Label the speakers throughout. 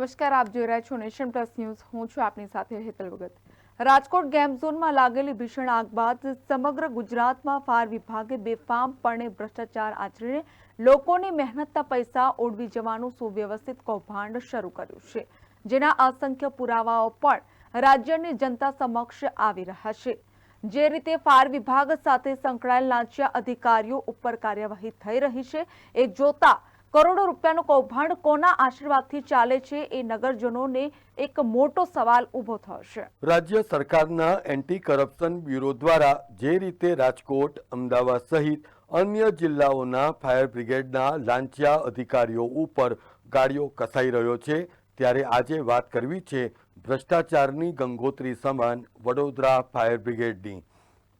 Speaker 1: નમસ્કાર, આપ જોઈ રહ્યા છો નેશન પ્લસ ન્યૂઝ. હું છું આપની સાથે હેતલ ભગત. રાજકોટ ગેમ ઝોનમાં લાગેલી ભીષણ આગ બાદ સમગ્ર ગુજરાતમાં ફાયર વિભાગે બેફામપણે ભ્રષ્ટાચાર આચરીને લોકોની મહેનતના પૈસા ઓડવી જવાનું સુવ્યવસ્થિત કૌભાંડ શરૂ કર્યું છે. જેના અસંખ્ય પુરાવાઓ પણ રાજ્યની જનતા સમક્ષ આવી રહ્યા છે. જે રીતે ફાયર વિભાગ સાથે સંકળાયેલ લાંચિયા અધિકારીઓ ઉપર કાર્યવાહી થઈ રહી છે, એ જોતા કરોડો રૂપિયાનું કૌભાંડ કોના આશીર્વાદથી ચાલે છે એ નગરજનોને એક મોટો સવાલ ઊભો છે
Speaker 2: રાજ્ય સરકારના એન્ટી કરપ્શન બ્યુરો દ્વારા જે રીતે રાજકોટ, અમદાવાદ સહિત અન્ય જિલ્લાઓના ફાયર બ્રિગેડના લાંચિયા અધિકારીઓ ઉપર ગાડીઓ કસાઈ રહ્યો છે, ત્યારે આજે વાત કરવી છે ભ્રષ્ટાચારની ગંગોત્રી સમાન વડોદરા ફાયર બ્રિગેડની.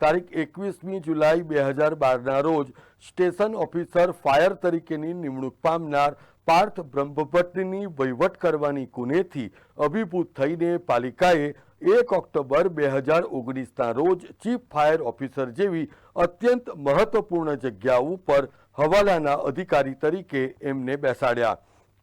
Speaker 2: તારીખ એકવીસમી જુલાઈ બે હજાર બારના રોજ સ્ટેશન ઓફિસર ફાયર તરીકેની નિમણૂક પામનાર પાર્થ બ્રહ્મભટ્ટની વહીવટ કરવાની કુનેથી અભિભૂત થઈને પાલિકાએ એક ઓક્ટોબર બે હજાર ઓગણીસના રોજ ચીફ ફાયર ઓફિસર જેવી અત્યંત મહત્વપૂર્ણ જગ્યા ઉપર હવાલાના અધિકારી તરીકે એમને બેસાડ્યા.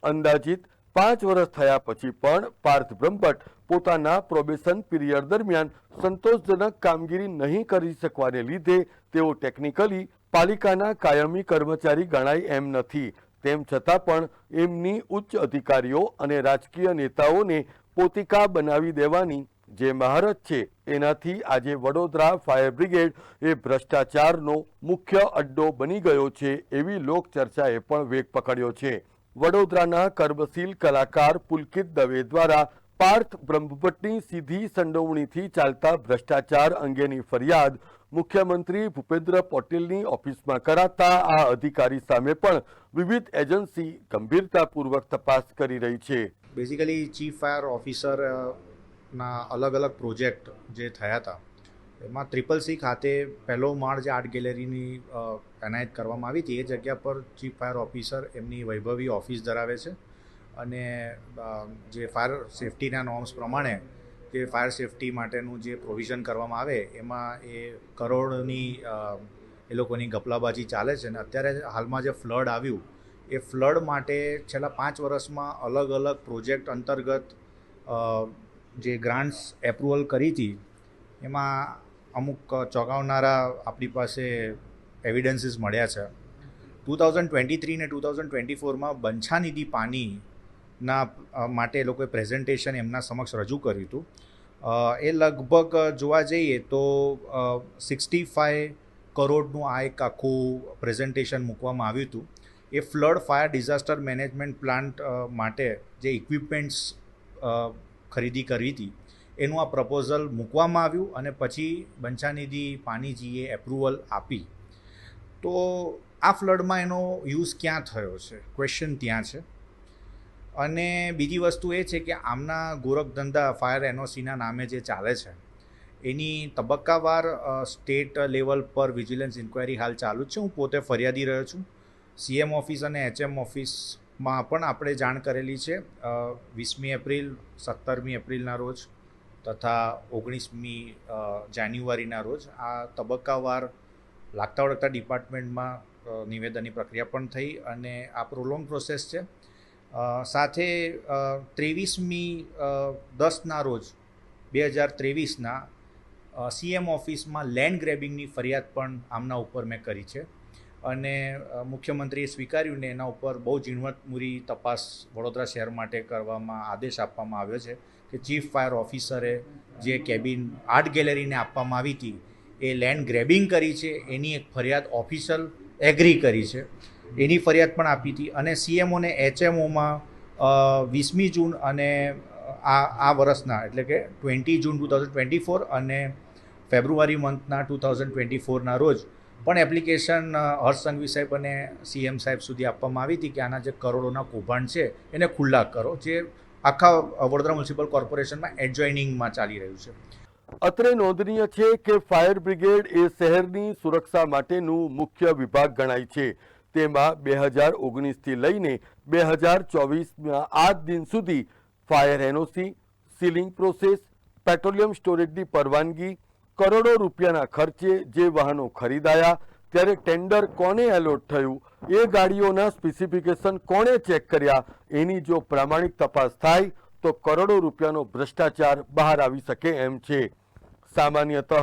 Speaker 2: અંદાજિત પાંચ વર્ષ થયા પછી પણ પાર્થ બ્રહ્મભટ્ટ પોતાના પ્રોબેશન પીરિયડ દરમિયાન સંતોષજનક કામગીરી નહીં કરી શકવાને લીધે તેઓ ટેકનિકલી પાલિકાના કાયમી કર્મચારી ગણાય એમ નથી. તેમ છતાં પણ એમની ઉચ્ચ અધિકારીઓ અને રાજકીય નેતાઓને પોતિકા બનાવી દેવાની જે મહારત છે, એનાથી આજે વડોદરા ફાયર બ્રિગેડ એ ભ્રષ્ટાચારનો મુખ્ય અડ્ડો બની ગયો છે, એવી લોકચર્ચાએ પણ વેગ પકડ્યો છે. વડોદરાના કર્મશીલ કલાકાર પુલકિત દવે દ્વારા પાર્થ બ્રહ્મભટ્ટની સીધી સંડોવણીથી ચાલતા ભ્રષ્ટાચાર અંગેની ફરિયાદ મુખ્યમંત્રી ભૂપેન્દ્ર પટેલની ઓફિસમાં કરાતા આ અધિકારી સામે પણ વિવિધ એજન્સી ગંભીરતાપૂર્વક તપાસ કરી રહી છે.
Speaker 3: બેઝિકલી ચીફ ફાયર ઓફિસરના અલગ અલગ પ્રોજેક્ટ જે થયા હતા એમાં ટ્રિપલ સી ખાતે પહેલો માળ જે આર્ટ ગેલેરીની એનાયત કરવામાં આવી હતી. એ જગ્યા પર ચીફ ફાયર ઓફિસર એમની વૈભવી ઓફિસ ધરાવે છે. અને જે ફાયર સેફટીના નોર્મ્સ પ્રમાણે જે ફાયર સેફટી માટેનું જે પ્રોવિઝન કરવામાં આવે, એમાં એ કરોડની એ લોકોની ગપલાબાજી ચાલે છે. અને અત્યારે હાલમાં જે ફ્લડ આવ્યું, એ ફ્લડ માટે છેલ્લા પાંચ વર્ષમાં અલગ અલગ પ્રોજેક્ટ અંતર્ગત જે ગ્રાન્ટ્સ એપ્રુવલ કરી હતી, એમાં અમુક ચોંકાવનારા આપણી પાસે એવિડન્સીસ મળ્યા છે. ટુ થાઉઝન્ડ ટ્વેન્ટી થ્રી ને ટુ થાઉઝન્ડ ટ્વેન્ટી ફોરમાં બંછાનિધિ પાણીના માટે એ લોકોએ પ્રેઝન્ટેશન એમના સમક્ષ રજૂ કર્યું હતું. એ લગભગ જોવા જઈએ તો સિક્સટી ફાઈવ કરોડનું આ એક આખું પ્રેઝન્ટેશન મૂકવામાં આવ્યું હતું. એ flood fire disaster management plant માટે જે ઇક્વિપમેન્ટ્સ ખરીદી કરી હતી એનું આ પ્રપોઝલ મૂકવામાં આવ્યું અને પછી બંછાનિધિ પાણીજીએ એપ્રુવલ આપી. તો આ ફ્લડમાં એનો યુઝ ક્યાં થયો છે? ક્વેશ્ચન ત્યાં છે. અને બીજી વસ્તુ એ છે કે આમના ગોરખધંધા ફાયર એનઓસીના નામે જે ચાલે છે, એની તબક્કાવાર સ્ટેટ લેવલ પર વિજિલન્સ ઇન્ક્વાયરી હાલ ચાલુ જ છે. હું પોતે ફરિયાદી રહ્યો છું. સીએમ ઓફિસ અને એચએમ ઓફિસમાં પણ આપણે જાણ કરેલી છે. વીસમી એપ્રિલ, સત્તરમી એપ્રિલના રોજ તથા ઓગણીસમી જાન્યુઆરીના રોજ આ તબક્કાવાર લાગતા વળગતા ડિપાર્ટમેન્ટમાં નિવેદનની પ્રક્રિયા પણ થઈ અને આ પ્રોલોંગ પ્રોસેસ છે. સાથે ત્રેવીસમી દસના રોજ બે હજાર ત્રેવીસના સીએમ ઓફિસમાં લેન્ડ ગ્રેબિંગની ફરિયાદ પણ આમના ઉપર મેં કરી છે અને મુખ્યમંત્રીએ સ્વીકાર્યું ને એના ઉપર બહુ ઝીણવટમૂરી તપાસ વડોદરા શહેર માટે કરવામાં આદેશ આપવામાં આવ્યો છે. કે ચીફ ફાયર ઓફિસરે જે કેબિન આર્ટ ગેલેરીને આપવામાં આવી હતી, એ લેન્ડ ગ્રેબિંગ કરી છે. એની એક ફરિયાદ ઓફિશિયલ એગ્રી કરી છે. એની ફરિયાદ પણ આપી હતી અને સીએમઓને એચએમઓમાં વીસમી જૂન અને આ આ વર્ષના, એટલે કે twenty June two thousand twenty four અને ફેબ્રુઆરી મંથના ટુ થાઉઝન્ડ ટ્વેન્ટી ફોરના રોજ પણ એપ્લિકેશન હર્ષ સંઘવી સાહેબ અને સીએમ સાહેબ સુધી આપવામાં આવી હતી કે આના જે કરોડોના કૌભાંડ છે એને ખુલ્લા કરો, જે આખા વડોદરા મ્યુનિસિપલ કોર્પોરેશનમાં એડજોઇનિંગમાં ચાલી રહ્યું છે.
Speaker 2: અત્રે નોંધનીય છે કે ફાયર બ્રિગેડ એ શહેરની સુરક્ષા માટેનું મુખ્ય વિભાગ ગણાય છે. તેમાં બે હજાર ઓગણીસથી લઈને બે હજાર ચોવીસના આ દિન સુધી fire NOC, sealing process, petroleum સ્ટોરેજની પરવાનગી, કરોડો રૂપિયાના ખર્ચે જે વાહનો ખરીદાયા ત્યારે ટેન્ડર કોને એલોટ થયું? એ ગાડીઓના સ્પેસિફિકેશન કોણે ચેક કર્યા? એની જો પ્રામાણિક તપાસ થાય, તો કરોડો રૂપિયાનો ભ્રષ્ટાચાર બહાર આવી શકે એમ છે. સામાન્યતઃ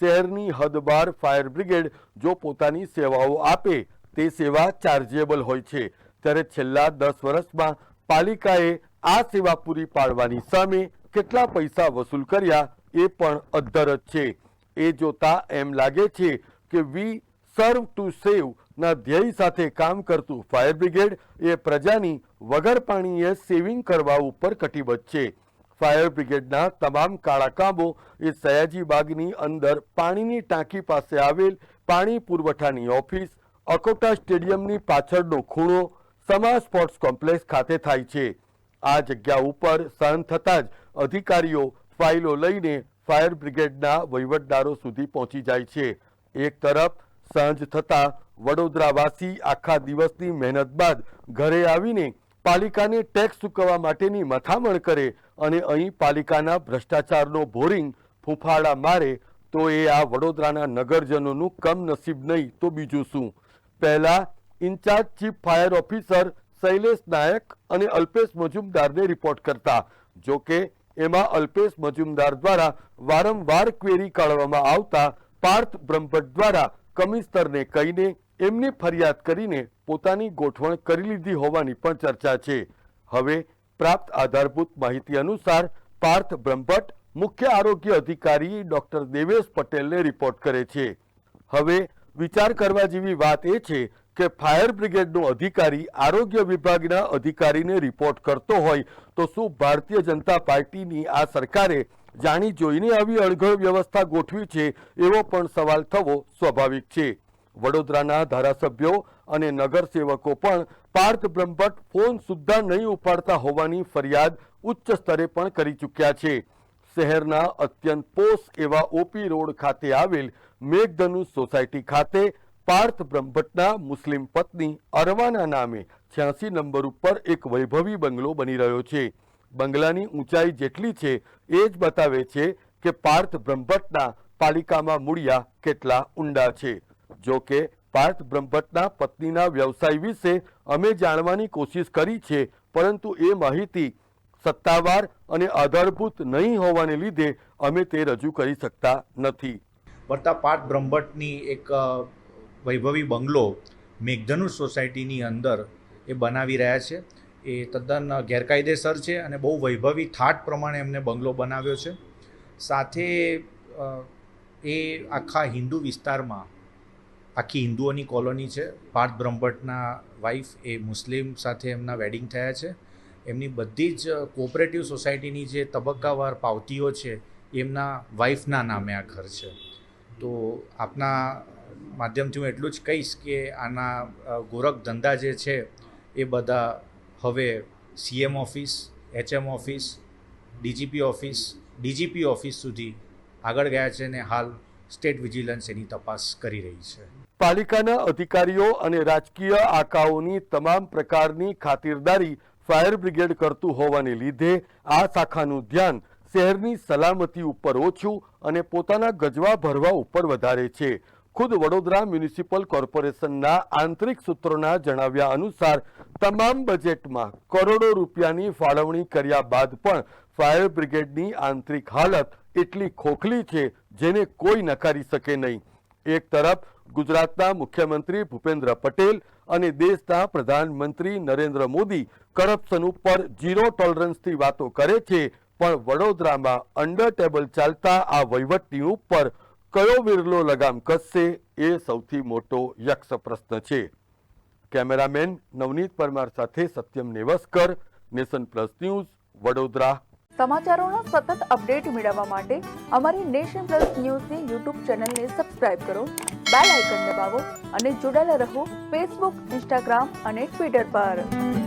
Speaker 2: શહેરની હદ બહાર ફાયર બ્રિગેડ જો પોતાની સેવાઓ આપે, તે સેવા ચાર્જેબલ હોય છે. ત્યારે છેલ્લા દસ વર્ષમાં પાલિકાએ આ સેવા પૂરી પાડવાની સામે કેટલા પૈસા વસૂલ કર્યા, એ પણ અધ્ધર જ છે. એ જોતા એમ લાગે છે કે વી સર્વ ટુ સેવ ના ધ્યેય સાથે કામ કરતું ફાયર બ્રિગેડ એ પ્રજાની વગર પાણીએ સેવિંગ કરવા ઉપર કટિબદ્ધ છે. ફાયર બ્રિગેડના તમામ કાળા કામો એ સયાજી બાગની અંદર પાણીની ટાંકી પાસે આવેલ પાણી પુરવઠાની ઓફિસ, અકોટા સ્ટેડિયમની પાછળનો ખૂણો સમા સ્પોર્ટ્સ કોમ્પ્લેક્સ ખાતે થાય છે. આ જગ્યા ઉપર સહન થતાં જ અધિકારીઓ ફાઇલો લઈને ફાયર બ્રિગેડના વહીવટદારો સુધી પહોંચી જાય છે. એક તરફ સાંજ થતાં વડોદરાવાસી આખા દિવસની મહેનત બાદ ઘરે આવીને પાલિકાને ટેક્સ ચૂકવવા માટેની મથામણ કરે અને અહીં પાલિકાના ભ્રષ્ટાચારનો બોરિંગ ફૂંફાડા મારે, તો એ આ વડોદરાના નગરજનોનું કમનસીબ નહીં, તો બીજું શું? પહેલા incharge chief fire officer Shailesh Nayak અને અલ્પેશ મજુમદારને રિપોર્ટ કરતા જોકે એમાં અલ્પેશ મજુમદાર દ્વારા વારંવાર ક્વેરી કાઢવામાં આવતા પાર્થ બ્રહ્મભટ્ટ દ્વારા કમિશનરને કહીને એમની ફરિયાદ કરીને પોતાની ગોઠવણ કરી લીધી હોવાની પણ ચર્ચા છે. હવે પ્રાપ્ત આધારભૂત માહિતી અનુસાર પાર્થ બ્રહ્મભટ્ટ મુખ્ય આરોગ્ય અધિકારી ડોક્ટર દેવેશ પટેલને રિપોર્ટ કરે છે. હવે વિચાર કરવા જેવી વાત એ છે કે ફાયર બ્રિગેડનો અધિકારી આરોગ્ય વિભાગના અધિકારીને રિપોર્ટ કરતો હોય તો શું ભારતીય જનતા પાર્ટીની આ સરકારે જાણી જોઈને આવી અણઘડ વ્યવસ્થા ગોઠવી છે એવો પણ સવાલ થવો સ્વાભાવિક છે. વડોદરાના ધારાસભ્યો અને નગરસેવકો પણ પાર્થ બ્રહ્મભટ્ટ ફોન સુદ્ધા નહીં ઉપાડતા હોવાની ફરિયાદ ઉચ્ચ સ્તરે પણ કરી ચૂક્યા છે. શહેરના અત્યંત પોસ એવા ઓપી રોડ ખાતે આવેલ મેઘધનુષ સોસાયટી ખાતે પાર્થ બ્રહ્મભટ્ટના મુસ્લિમ પત્ની અરવાના નામે છ્યાસી નંબર ઉપર એક વૈભવી બંગલો બની રહ્યો છે. બંગલાની ઊંચાઈ જેટલી છે એ જ બતાવે છે કે પાર્થ બ્રહ્મભટ્ટના પાલિકામાં મૂળિયા કેટલા ઊંડા છે. જો કે પાર્થ બ્રહ્મભટ્ટના પત્નીના વ્યવસાય વિશે અમે જાણવાની કોશિશ કરી છે, પરંતુ એ માહિતી સત્તાવાર અને આધારભૂત નહીં હોવાને લીધે અમે તે રજૂ કરી શકતા નથી.
Speaker 3: વર્તા પાર્થ બ્રહ્મભટ્ટની એક વૈભવી બંગલો મેઘધનુષ સોસાયટીની અંદર એ બનાવી રહ્યા છે. એ તદ્દન ગેરકાયદેસર છે અને બહુ વૈભવી થાટ પ્રમાણે એમને બંગલો બનાવ્યો છે. સાથે એ આખા હિન્દુ વિસ્તારમાં, આખી હિન્દુઓની કોલોની છે. પાર્થ બ્રહ્મભટ્ટના વાઈફ એ મુસ્લિમ સાથે એમના વેડિંગ થયા છે. એમની બધી જ કોઓપરેટિવ સોસાયટીની જે તબક્કાવાર પાવતીઓ છે, એમના વાઈફના નામે આ ઘર છે. તો આપના માધ્યમથી હું એટલું જ કહીશ કે આના ગોરખ ધંધા જે છે, એ બધા હવે CM office HM office DGP office DGP office સુધી આગળ ગયા છે અને હાલ સ્ટેટ વિજિલન્સ એની તપાસ કરી રહી છે.
Speaker 2: પાલિકાના અધિકારીઓ અને રાજકીય આકાઓની તમામ પ્રકારની ખાતિરદારી ફાયર બ્રિગેડ કરતું હોવાને લીધે આ શાખાનું ધ્યાન શહેરની સલામતી ઉપર ઓછું અને પોતાના ગજવા ભરવા ઉપર વધારે છે. ખુદ વડોદરા મ્યુનિસિપલ કોર્પોરેશનના આંતરિક સૂત્રોના જણાવ્યા અનુસાર, તમામ બજેટમાં કરોડો રૂપિયાની ફાળવણી કર્યા બાદ પણ ફાયર બ્રિગેડની આંતરિક હાલત એટલી ખોખલી છે જેને કોઈ નકારી શકે નહીં. એક તરફ, ગુજરાતના મુખ્યમંત્રી ભૂપેન્દ્ર પટેલ અને દેશના પ્રધાનમંત્રી નરેન્દ્ર મોદી કરપ્શન ઉપર ઝીરો ટોલરન્સથી વાતો કરે છે, પણ વડોદરામાં અંડર ટેબલ ચાલતા આ વહીવટની ઉપર કયો વિરલો લગામ કસશે એ સૌથી મોટો યક્ષ પ્રશ્ન છે. કેમેરામેન નવનીત પરમાર સાથે Satyam Nevaskar, nation plus news, Vadodara.
Speaker 1: સમાચારોના સતત અપડેટ મેળવવા માટે અમારી નેશન પ્લસ ન્યૂઝની યુટ્યુબ ચેનલને સબસ્ક્રાઇબ કરો, બેલ આઇકન દબાવો અને જોડાયેલા રહો ફેસબુક, ઇન્સ્ટાગ્રામ અને ટ્વિટર પર.